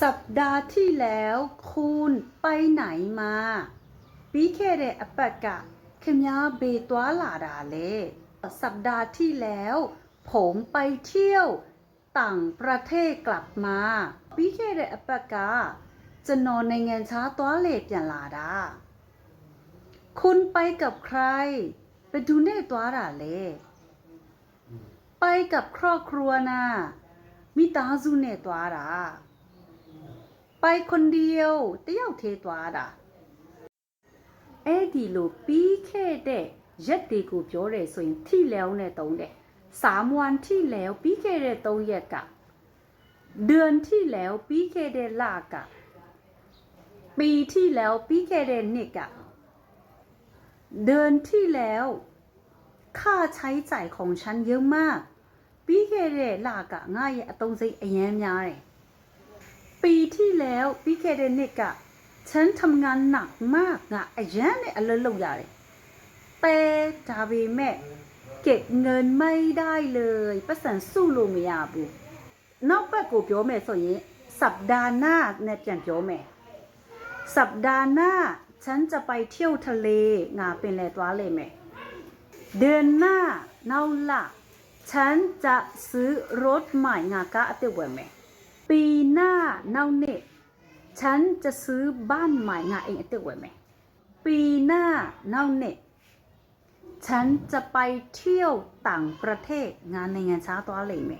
สัปดาห์ที่แล้วคุณไปไหนมาปีเคเดอปะกะขมยาเบตัวลาดาเล สัปดาห์ที่แล้ว ผมไปเที่ยว ต่างประเทศกลับมาปีเคเดอปะกะจะนอนในงานช้าตัวเลดอย่างลาดา คุณไปกับใคร ไปดูเน่ตัวลาเล ไปกับครอบครัวนะมิตาซูเน่ตัวลา ไปคนเดียวတယောက်သေးသွားတာအဲ့ဒီလိုပြီးခဲ့တဲ့ရက်တွေကိုပြောတယ်ဆိုရင်ထိလဲအောင်နဲ့တုံးတယ်สามวันที่แล้วပြီးခဲ့တဲ့3ရက်ကเดือนที่แล้วပြီးခဲ့တဲ့လကปีที่แล้วပြီးခဲ့တဲ့နှစ်ကเดือนที่แล้วค่าใช้จ่ายของฉันเยอะมาก ပြီးခဲ့တဲ့လကငါရဲ့အသုံးစိတ်အရင်များတယ် ปีที่แล้วပြီးခဲ့တဲ့နှစ်ကฉันทำงานหนักมากငါအရန်နဲ့အလုပ်လုပ်ရတယ်แต่ဒါပေမဲ့เก็บเงินไม่ได้เลยပတ်စံစုလို့မရဘူးနောက်ဘက်ကိုပြောမယ်ဆိုရင်สัปดาห์หน้าနဲ့ပြန်ပြောမယ်สัปดาห์หน้าฉันจะไปเที่ยวทะเลငါပင်လယ်သွားလိမ့်မယ်เดือนหน้าနောက်လฉันจะซื้อรถใหม่ငါကားအသစ်ဝယ်မယ် ปีหน้าเน่าเนฉันจะซื้อบ้านใหม่งาเองเตอไว้ไหมปีหน้าเน่าเนฉันจะไปเที่ยวต่างประเทศงานในงานช้าตัวเลยไหม